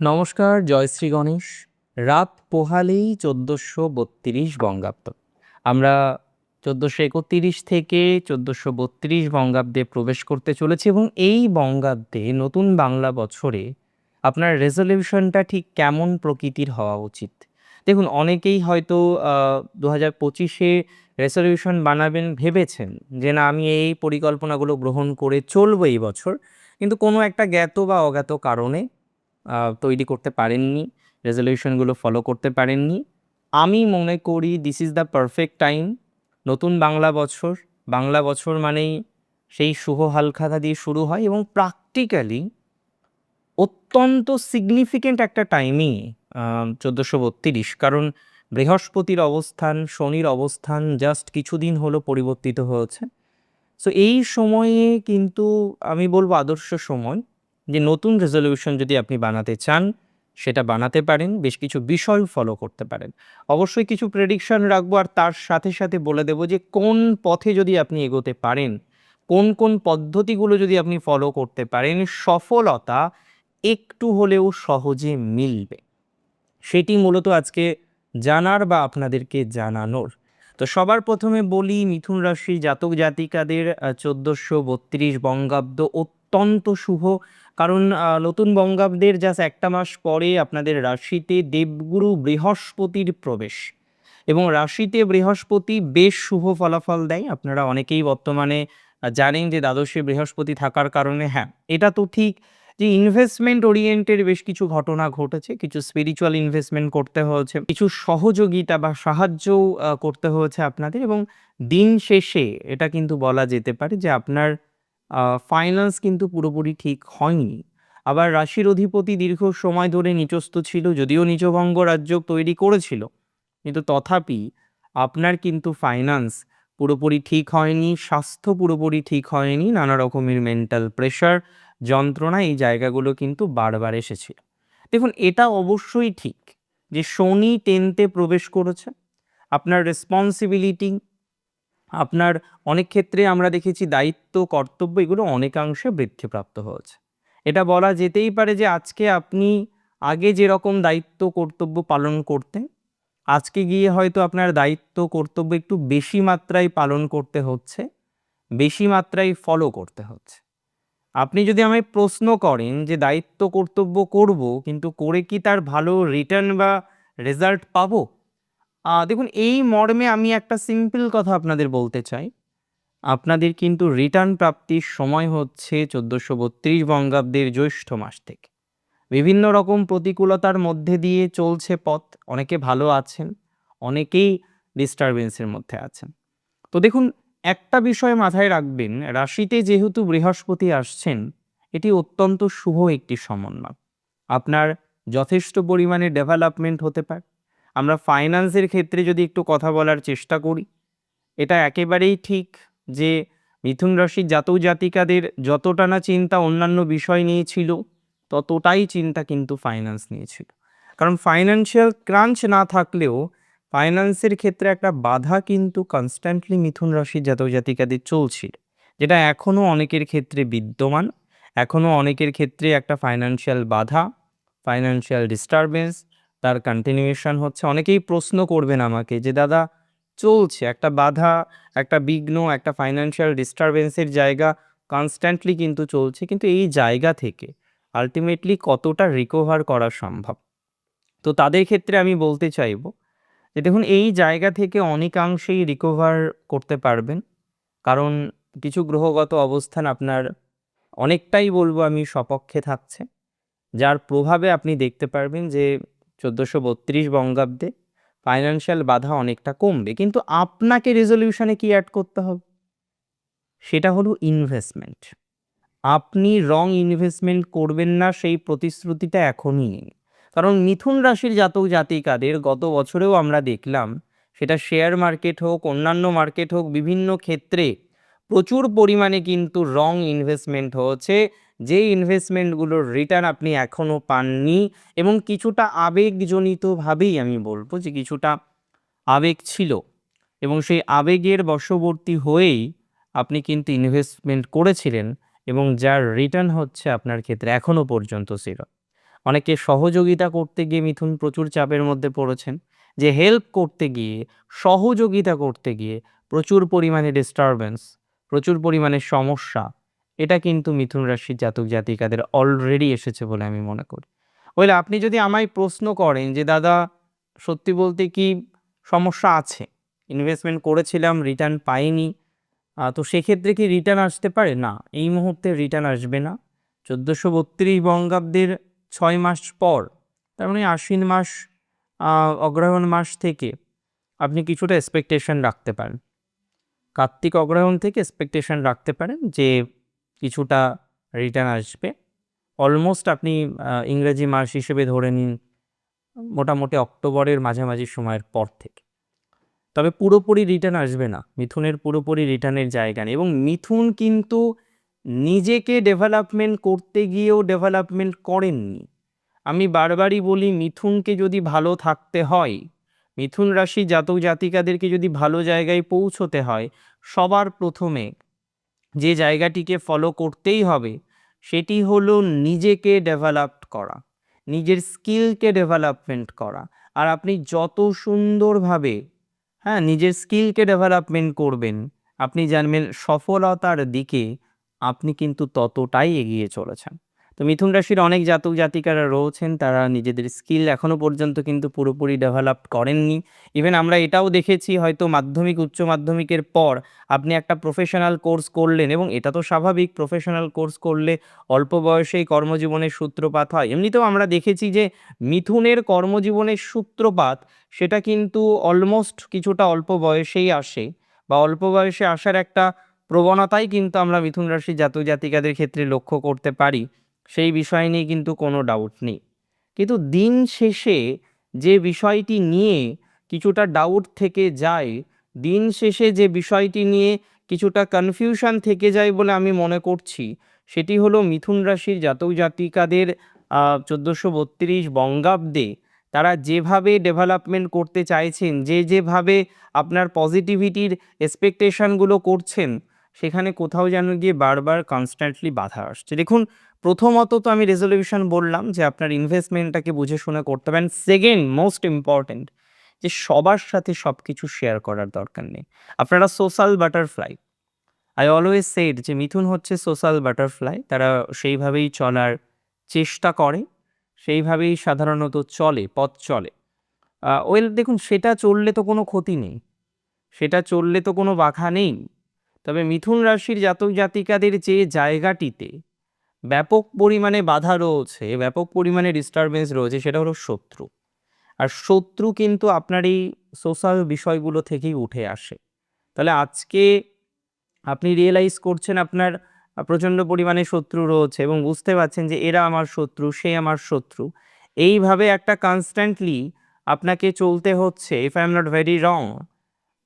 নমস্কার জয়শ্রী গণেশ। রাত পোহালেই চোদ্দোশো বত্রিশ বঙ্গাব্দ। আমরা চোদ্দোশো একত্রিশ থেকে চোদ্দোশো বত্রিশ বঙ্গাব্দে প্রবেশ করতে চলেছি এবং এই বঙ্গাব্দে নতুন বাংলা বছরে আপনার রেজলিউশনটা ঠিক কেমন প্রকৃতির হওয়া উচিত? দেখুন, অনেকেই হয়তো দু হাজার পঁচিশে রেজলিউশন বানাবেন ভেবেছেন যে না, আমি এই পরিকল্পনাগুলো গ্রহণ করে চলবো এই বছর। কিন্তু কোনো একটা জ্ঞাত বা অজ্ঞাত কারণে তৈরি করতে পারেননি রেজলিউশনগুলো ফলো করতে পারেননি। আমি মনে করি this is the perfect time নতুন বাংলা বছর বাংলা বছর মানেই সেই শুভ হালখাতা দিয়ে শুরু হয় এবং প্র্যাকটিক্যালি অত্যন্ত সিগনিফিকেন্ট একটা টাইমই চোদ্দোশো বত্রিশ। কারণ বৃহস্পতির অবস্থান, শনির অবস্থান জাস্ট কিছুদিন হলো পরিবর্তিত হয়েছে। সো এই সময়ে কিন্তু আমি বলব আদর্শ সময়। যে নতুন রেজলিউশন যদি আপনি বানাতে চান, সেটা বানাতে পারেন, বেশ কিছু বিষয় ফলো করতে পারেন। অবশ্যই কিছু প্রেডিকশন রাখব, আর তার সাথে সাথে বলে দেবো যে কোন পথে যদি আপনি এগোতে পারেন, কোন কোন পদ্ধতিগুলো যদি আপনি ফলো করতে পারেন, সফলতা একটু হলেও সহজে মিলবে। সেটি মূলত আজকে জানার বা আপনাদেরকে জানানোর। তো সবার প্রথমে বলি, মিথুন রাশির জাতক জাতিকাদের চোদ্দোশো বত্রিশ বঙ্গাব্দ অত্যন্ত শুভ কারণ নতুন বঙ্গাব্দের জাস্ট একটা মাস পরে আপনাদের রাশিতে দেবগুরু বৃহস্পতির প্রবেশ। এবং রাশিতে বৃহস্পতি বেশ শুভ ফলাফল দেয়। আপনারা অনেকেই বর্তমানে জানেন যে দ্বাদশে বৃহস্পতি থাকার কারণে হ্যাঁ এটা তো ঠিক যে ইনভেস্টমেন্ট ওরিয়েন্টেড বেশ কিছু ঘটনা ঘটেছে। কিছু স্পিরিচুয়াল ইনভেস্টমেন্ট করতে হয়েছে। কিছু সহযোগিতা বা সাহায্যও আহ, করতে হয়েছে আপনাদের। এবং দিন শেষে এটা কিন্তু বলা যেতে পারে যে আপনার ফাইন্যান্স কিন্তু পুরোপুরি ঠিক হয়নি। আবার রাশির অধিপতি দীর্ঘ সময় ধরে নিচস্থ ছিল, যদিও নিচভঙ্গ রাজ্য তৈরি করেছিল। কিন্তু তথাপি আপনার কিন্তু ফাইন্যান্স পুরোপুরি ঠিক হয়নি, স্বাস্থ্য পুরোপুরি ঠিক হয়নি, নানা রকমের মেন্টাল প্রেশার যন্ত্রণা এই জায়গাগুলো কিন্তু বারবার এসেছিল। দেখুন, এটা অবশ্যই ঠিক যে শনি টেনতে প্রবেশ করেছে। আপনার রেসপন্সিবিলিটি আপনার অনেক ক্ষেত্রে আমরা দেখেছি দায়িত্ব, কর্তব্য এগুলো অনেকাংশে বৃদ্ধিপ্রাপ্ত হয়েছে। এটা বলা যেতেই পারে যে আজকে আপনি আগে যেরকম দায়িত্ব, কর্তব্য পালন করতেন, আজকে গিয়ে হয়তো আপনার দায়িত্ব, কর্তব্য একটু বেশি মাত্রায় পালন করতে হচ্ছে, বেশি মাত্রায় ফলো করতে হচ্ছে। আপনি যদি আমায় প্রশ্ন করেন যে দায়িত্ব, কর্তব্য করব, কিন্তু করে কি তার ভালো রিটার্ন বা রেজাল্ট পাবো? দেখুন, এই মর্মে আমি একটা সিম্পল কথা আপনাদের বলতে চাই। আপনাদের কিন্তু রিটার্ন প্রাপ্তির সময় হচ্ছে চোদ্দোশো বত্রিশ বঙ্গাব্দের জ্যৈষ্ঠ মাস থেকে। বিভিন্ন রকম প্রতিকূলতার মধ্যে দিয়ে চলছে পথ, অনেকে ভালো আছেন, অনেকেই ডিস্টারবেন্সের মধ্যে আছেন। তো দেখুন, একটা বিষয় মাথায় রাখবেন, রাশিতে যেহেতু বৃহস্পতি আসছেন, এটি অত্যন্ত শুভ একটি সমন্বয়। আপনার যথেষ্ট পরিমাণে ডেভেলপমেন্ট হতে পারে। আমরা ফাইন্যান্সের ক্ষেত্রে যদি একটু কথা বলার চেষ্টা করি, এটা একেবারেই ঠিক যে মিথুন রাশির জাতক জাতিকাদের যতটা না চিন্তা অন্যান্য বিষয় নিয়ে ছিল, ততটাই চিন্তা কিন্তু ফাইন্যান্স নিয়েছিল কারণ ফাইন্যান্সিয়াল ক্রাঞ্চ না থাকলেও ফাইন্যান্সের ক্ষেত্রে একটা বাধা কিন্তু কনস্ট্যান্টলি মিথুন রাশির জাতক জাতিকাদের চলছিল, যেটা এখনও অনেকের ক্ষেত্রে বিদ্যমান এখনও অনেকের ক্ষেত্রে একটা ফাইন্যান্সিয়াল বাধা ফাইন্যান্সিয়াল ডিস্টারবেন্স তার কন্টিনিউয়েশন হচ্ছে, অনেকেই প্রশ্ন করবেন আমাকে যে, দাদা, চলছে? একটা বাধা, একটা বিঘ্ন, একটা ফাইন্যান্সিয়াল ডিস্টারবেন্সের জায়গা কনস্ট্যান্টলি কিন্তু চলছে, কিন্তু এই জায়গা থেকে আলটিমেটলি কতটা রিকভার করা সম্ভব? তো তাদের ক্ষেত্রে আমি বলতে চাইব যে, দেখুন, এই জায়গা থেকে অনেকাংশেই রিকভার করতে পারবেন। কারণ কিছু গ্রহগত অবস্থান আপনার অনেকটাই বলব আমি সপক্ষে থাকছে, যার প্রভাবে আপনি দেখতে পারবেন যে চোদ্দোশো বত্রিশ বঙ্গাব্দে ফাইন্যান্সিয়াল বাধা অনেকটা কমবে, কিন্তু আপনাকে রেজলিউশনে কি অ্যাড করতে হবে? সেটা হলো ইনভেস্টমেন্ট আপনি রং ইনভেস্টমেন্ট করবেন না, সেই প্রতিশ্রুতিটা এখনই নেই কারণ মিথুন রাশির জাতক জাতিকাদের গত বছরেও আমরা দেখলাম, সেটা শেয়ার মার্কেট হোক, অন্যান্য মার্কেট হোক, বিভিন্ন ক্ষেত্রে প্রচুর পরিমাণে কিন্তু রং ইনভেস্টমেন্ট হয়েছে যে ইনভেস্টমেন্টগুলোর রিটার্ন আপনি এখনও পাননি এবং কিছুটা আবেগজনিতভাবেই আমি বলব যে কিছুটা আবেগ ছিল এবং সেই আবেগের বশবর্তী হয়েই আপনি কিন্তু ইনভেস্টমেন্ট করেছিলেন এবং যার রিটার্ন হচ্ছে আপনার ক্ষেত্রে এখনও পর্যন্ত জিরো অনেকে সহযোগিতা করতে গিয়ে মিথুন প্রচুর চাপের মধ্যে পড়েছেন, যে হেল্প করতে গিয়ে, সহযোগিতা করতে গিয়ে প্রচুর পরিমাণে ডিস্টারবেন্স প্রচুর পরিমাণে সমস্যা এটা কিন্তু মিথুন রাশির জাতক জাতিকাদের অলরেডি এসেছে বলে আমি মনে করি। বলে আপনি যদি আমায় প্রশ্ন করেন যে দাদা সত্যি বলতে কি সমস্যা আছে? ইনভেস্টমেন্ট করেছিলাম রিটার্ন পাইনি। তো সেক্ষেত্রে কি রিটার্ন আসতে পারে? না এই মুহূর্তে রিটার্ন আসবে না। চোদ্দোশো বত্রিশ বঙ্গাব্দের ছয় মাস পর তার মানে আশ্বিন মাস আহ, অগ্রহায়ণ মাস থেকে আপনি কিছুটা এক্সপেকটেশন রাখতে পারেন। কার্তিক অগ্রহায়ণ থেকে এক্সপেকটেশন রাখতে পারেন যে কিছুটা রিটার্ন আসবে। অলমোস্ট আপনি ইংরেজি মাস হিসেবে ধরে নিন, মোটামুটি অক্টোবরের মাঝামাঝি সময়ের পর থেকে। তবে পুরোপুরি রিটার্ন আসবে না। মিথুনের পুরোপুরি রিটার্নের জায়গা নেই। এবং মিথুন কিন্তু নিজেকে ডেভেলপমেন্ট করতে গিয়েও ডেভেলপমেন্ট করেননি। আমি বারবারই বলি, মিথুনকে যদি ভালো থাকতে হয়, মিথুন রাশি জাতক জাতিকাদেরকে যদি ভালো জায়গায় পৌঁছতে হয়, সবার প্রথমে যে জায়গাটিকে ফলো করতেই হবে, সেটি হলো নিজেকে ডেভেলপড করা, নিজের স্কিলকে ডেভেলপমেন্ট করা। আর আপনি যত সুন্দরভাবে হ্যাঁ নিজের স্কিলকে ডেভেলপমেন্ট করবেন, আপনি জানবেন সফলতার দিকে আপনি কিন্তু ততটাই এগিয়ে চলেছেন। তো মিথুন রাশির অনেক জাতক জাতিকারা রয়েছেন, তারা নিজেদের স্কিল এখনও পর্যন্ত কিন্তু পুরোপুরি ডেভেলপ করেননি। ইভেন আমরা এটাও দেখেছি হয়তো মাধ্যমিক, উচ্চ মাধ্যমিকের পর আপনি একটা প্রফেশনাল কোর্স করলেন এবং এটা তো স্বাভাবিক, প্রফেশনাল কোর্স করলে অল্প বয়সেই কর্মজীবনের সূত্রপাত হয়। এমনিতেও আমরা দেখেছি যে মিথুনের কর্মজীবনের সূত্রপাত সেটা কিন্তু অলমোস্ট কিছুটা অল্প বয়সেই আসে বা অল্প বয়সে আসার একটা প্রবণতাই কিন্তু আমরা মিথুন রাশির জাতক জাতিকাদের ক্ষেত্রে লক্ষ্য করতে পারি। সেই বিষয় নিয়ে কিন্তু কোনো ডাউট নেই। কিন্তু দিন শেষে যে বিষয়টি নিয়ে কিছুটা ডাউট থেকে যায়, দিন শেষে যে বিষয়টি নিয়ে কিছুটা কনফিউশন থেকে যায় বলে আমি মনে করছি, সেটি হলো মিথুন রাশির জাতক জাতিকাদের চোদ্দোশো বত্রিশ বঙ্গাব্দে তারা যেভাবে ডেভেলপমেন্ট করতে চাইছেন, যে যেভাবে আপনার পজিটিভিটির এক্সপেকটেশনগুলো করছেন, সেখানে কোথাও যেন গিয়ে বারবার কনস্ট্যান্টলি বাধা আসছে। দেখুন প্রথমত তো আমি রেজলিউশন বললাম যে আপনার ইনভেস্টমেন্টটাকে বুঝে শুনে করতে পারেন সেকেন্ড মোস্ট ইম্পর্ট্যান্ট যে সবার সাথে সব কিছু শেয়ার করার দরকার নেই। আপনারা social butterfly I always said যে মিথুন হচ্ছে সোশ্যাল বাটারফ্লাই তারা সেইভাবেই চলার চেষ্টা করে, সেইভাবেই সাধারণত চলে, পথ চলে। ওয়েল দেখুন, সেটা চললে তো কোনো ক্ষতি নেই। সেটা চললে তো কোনো বাধা নেই। তবে মিথুন রাশির জাতক জাতিকাদের যে জায়গাটিতে ব্যাপক পরিমাণে বাধা রয়েছে, ব্যাপক পরিমাণে ডিস্টারবেন্স রয়েছে, সেটা হলো শত্রু। আর শত্রু কিন্তু আপনার এই সোশ্যাল বিষয়গুলো থেকেই উঠে আসে। তাহলে আজকে আপনি রিয়েলাইজ করছেন আপনার প্রচণ্ড পরিমাণে শত্রু রয়েছে এবং বুঝতে পারছেন যে এরা আমার শত্রু, সে আমার শত্রু। এইভাবে একটা কনস্ট্যান্টলি আপনাকে চলতে হচ্ছে if I am not very wrong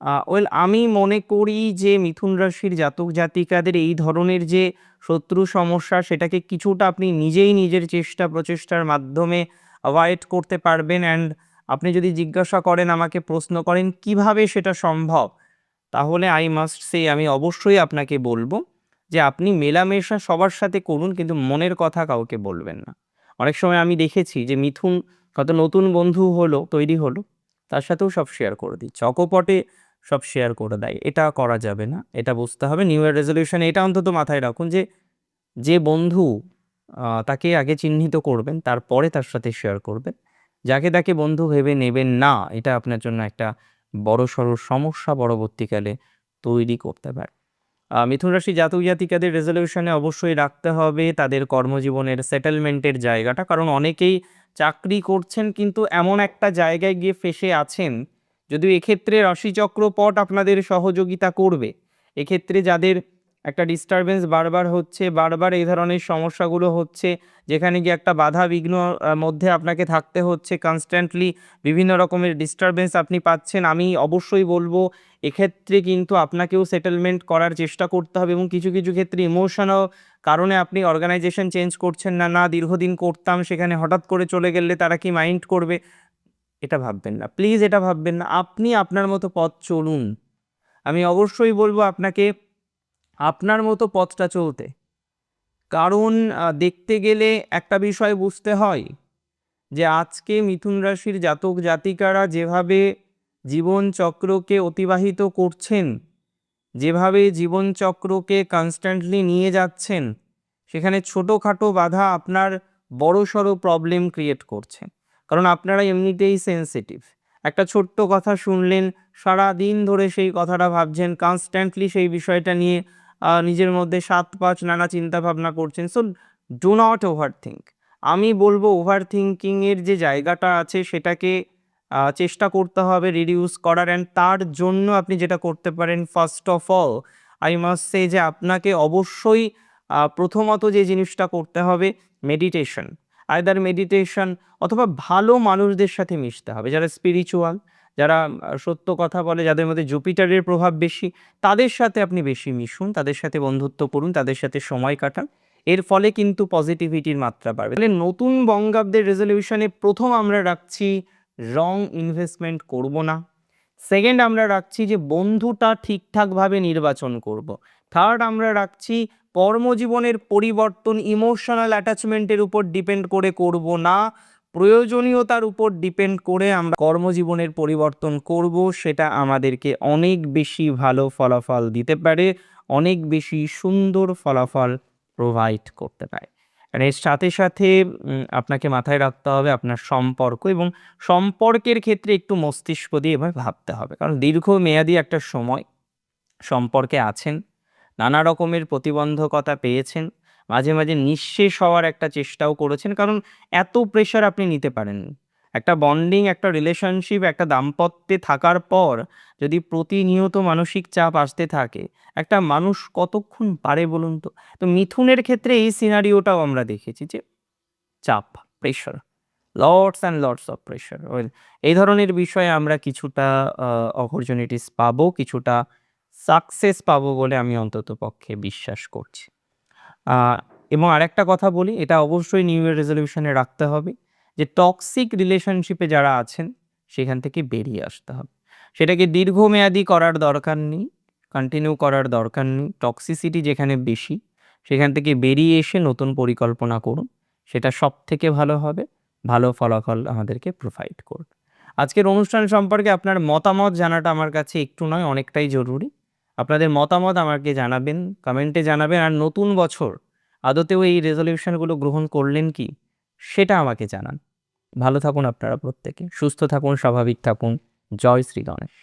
well, আমি মনে করি যে মিথুন রাশির জাতক জাতিকাদের এই ধরনের যে শত্রু সমস্যা, সেটাকে কিছুটা আপনি নিজেই নিজের চেষ্টা প্রচেষ্টার মাধ্যমে অ্যাভয়েড করতে পারবেন। অ্যান্ড আপনি যদি জিজ্ঞাসা করেন, আমাকে প্রশ্ন করেন, কীভাবে সেটা সম্ভব? তাহলে আই মাস্ট সে আমি অবশ্যই আপনাকে বলব যে আপনি মেলামেশা সবার সাথে করুন, কিন্তু মনের কথা কাউকে বলবেন না। অনেক সময় আমি দেখেছি যে মিথুন কত নতুন বন্ধু হলো, তৈরি হলো, তার সাথেও সব শেয়ার করে দিচ্ছে। অকপটে সব শেয়ার করে দেয়। এটা করা যাবে না, এটা বুঝতে হবে। নিউ ইয়ার রেজলিউশন এটা অন্তত মাথায় রাখুন যে যে বন্ধু তাকে আগে চিহ্নিত করবেন, তারপরে তার সাথে শেয়ার করবেন। যাকে তাকে বন্ধু ভেবে নেবেন না, এটা আপনার জন্য একটা বড় সড়ো সমস্যা পরবর্তীকালে তৈরি করতে পারে। মিথুন রাশি জাতক জাতিকাদের রেজলিউশনে অবশ্যই রাখতে হবে তাদের কর্মজীবনের সেটেলমেন্টের জায়গাটা। কারণ অনেকেই চাকরি করছেন, কিন্তু এমন একটা জায়গায় গিয়ে ফেসে আছেন যদিও এক্ষেত্রে রাশিচক্র পট আপনাদের সহযোগিতা করবে। এক্ষেত্রে যাদের একটা ডিস্টারবেন্স বারবার হচ্ছে, বারবার এই ধরনের সমস্যাগুলো হচ্ছে, যেখানে গিয়ে একটা বাধা বিঘ্ন মধ্যে আপনাকে থাকতে হচ্ছে কনস্ট্যান্টলি বিভিন্ন রকমের ডিস্টারবেন্স আপনি পাচ্ছেন, আমি অবশ্যই বলব এক্ষেত্রে কিন্তু আপনাকেও সেটেলমেন্ট করার চেষ্টা করতে হবে এবং কিছু কিছু ক্ষেত্রে ইমোশনাল কারণে আপনি অর্গানাইজেশন চেঞ্জ করছেন না না দীর্ঘদিন করতাম, সেখানে হঠাৎ করে চলে গেলে তারা কি মাইন্ড করবে? এটা ভাববেন না। প্লিজ এটা ভাববেন না। আপনি আপনার মতো পথ চলুন। আমি অবশ্যই বলব আপনাকে, আপনার মতো পথটা চলতে। কারণ দেখতে গেলে একটা বিষয় বুঝতে হয় যে আজকে মিথুন রাশির জাতক জাতিকারা যেভাবে জীবনচক্রকে অতিবাহিত করছেন, যেভাবে জীবনচক্রকে কনস্ট্যান্টলি নিয়ে যাচ্ছেন, সেখানে ছোটোখাটো বাধা আপনার বড়সড় প্রবলেম ক্রিয়েট করছে। কারণ আপনারা এমনিতেই সেন্সিটিভ একটা ছোট্ট কথা শুনলেন সারা দিন ধরে সেই কথাটা ভাবছেন কনস্ট্যান্টলি সেই বিষয়টা নিয়ে নিজের মধ্যে সাত পাঁচ নানা চিন্তা ভাবনা করছেন। So do not over think আমি বলব ওভার থিঙ্কিংয়ের যে জায়গাটা আছে, সেটাকে চেষ্টা করতে হবে রিডিউস করার অ্যান্ড তার জন্য আপনি যেটা করতে পারেন first of all I must say যে আপনাকে অবশ্যই প্রথমত যে জিনিসটা করতে হবে মেডিটেশন আয়দার মেডিটেশন অথবা ভালো মানুষদের সাথে মিশতে হবে। যারা স্পিরিচুয়াল যারা সত্য কথা বলে, যাদের মধ্যে জুপিটারের প্রভাব বেশি, তাদের সাথে আপনি বেশি মিশুন, তাদের সাথে বন্ধুত্ব করুন, তাদের সাথে সময় কাটান। এর ফলে কিন্তু পজিটিভিটির মাত্রা বাড়বে। তাহলে নতুন বঙ্গাব্দের রেজলিউশনে প্রথম আমরা রাখছি রং ইনভেস্টমেন্ট করব না। সেকেন্ড আমরা রাখছি যে বন্ধুটা ঠিকঠাকভাবে নির্বাচন করব। থার্ড আমরা রাখছি কর্মজীবনের পরিবর্তন ইমোশনাল অ্যাটাচমেন্টের উপর ডিপেন্ড করে করব না, প্রয়োজনীয়তার উপর ডিপেন্ড করে আমরা কর্মজীবনের পরিবর্তন করব, সেটা আমাদেরকে অনেক বেশি ভালো ফলাফল দিতে পারে, অনেক বেশি সুন্দর ফলাফল প্রোভাইড করতে পারে। আর এর সাথে সাথে আপনাকে মাথায় রাখতে হবে আপনার সম্পর্ক এবং সম্পর্কের ক্ষেত্রে একটু মস্তিষ্ক দিয়ে এবার ভাবতে হবে। কারণ দীর্ঘমেয়াদী একটা সময় সম্পর্কে আছেন নানা রকমের প্রতিবন্ধকতা পেয়েছেন। মাঝে মাঝে নিঃশেষ হওয়ার একটা চেষ্টাও করেছেন। কারণ এত প্রেশার আপনি নিতে পারেন। একটা বন্ডিং একটা রিলেশনশিপ একটা দাম্পত্যে থাকার পর যদি প্রতিনিয়ত মানসিক চাপ আসতে থাকে, একটা মানুষ কতক্ষণ পারে বলুন তো? তো মিথুনের ক্ষেত্রে এই সিনারিওটাও আমরা দেখেছি যে চাপ pressure lots and lots of pressure এই ধরনের বিষয়ে আমরা কিছুটা অপরচুনিটিস পাবো, কিছুটা সাকসেস পাবো বলে আমি অন্তত পক্ষে বিশ্বাস করছি। এবং আরেকটা কথা বলি, এটা অবশ্যই নিউ ইয়ার রেজলিউশনে রাখতে হবে যে টক্সিক রিলেশনশিপে যারা আছেন, সেখান থেকে বেরিয়ে আসতে হবে। সেটাকে দীর্ঘমেয়াদী করার দরকার নেই কন্টিনিউ করার দরকার নেই টক্সিসিটি যেখানে বেশি, সেখান থেকে বেরিয়ে এসে নতুন পরিকল্পনা করুন, সেটা সব থেকে ভালো হবে, ভালো ফলাফল আমাদেরকে প্রোভাইড করবে। আজকের অনুষ্ঠান সম্পর্কে আপনার মতামত জানাটা আমার কাছে একটু নয়, অনেকটাই জরুরি। আপনাদের মতামত আমাকে জানাবেন, কমেন্টে জানাবেন, আর নতুন বছর আদতেও এই রেজলিউশনগুলো গ্রহণ করলেন কি সেটা আমাকে জানান। ভালো থাকুন আপনারা প্রত্যেকে, সুস্থ থাকুন, স্বাভাবিক থাকুন। জয় শ্রী গণেশ।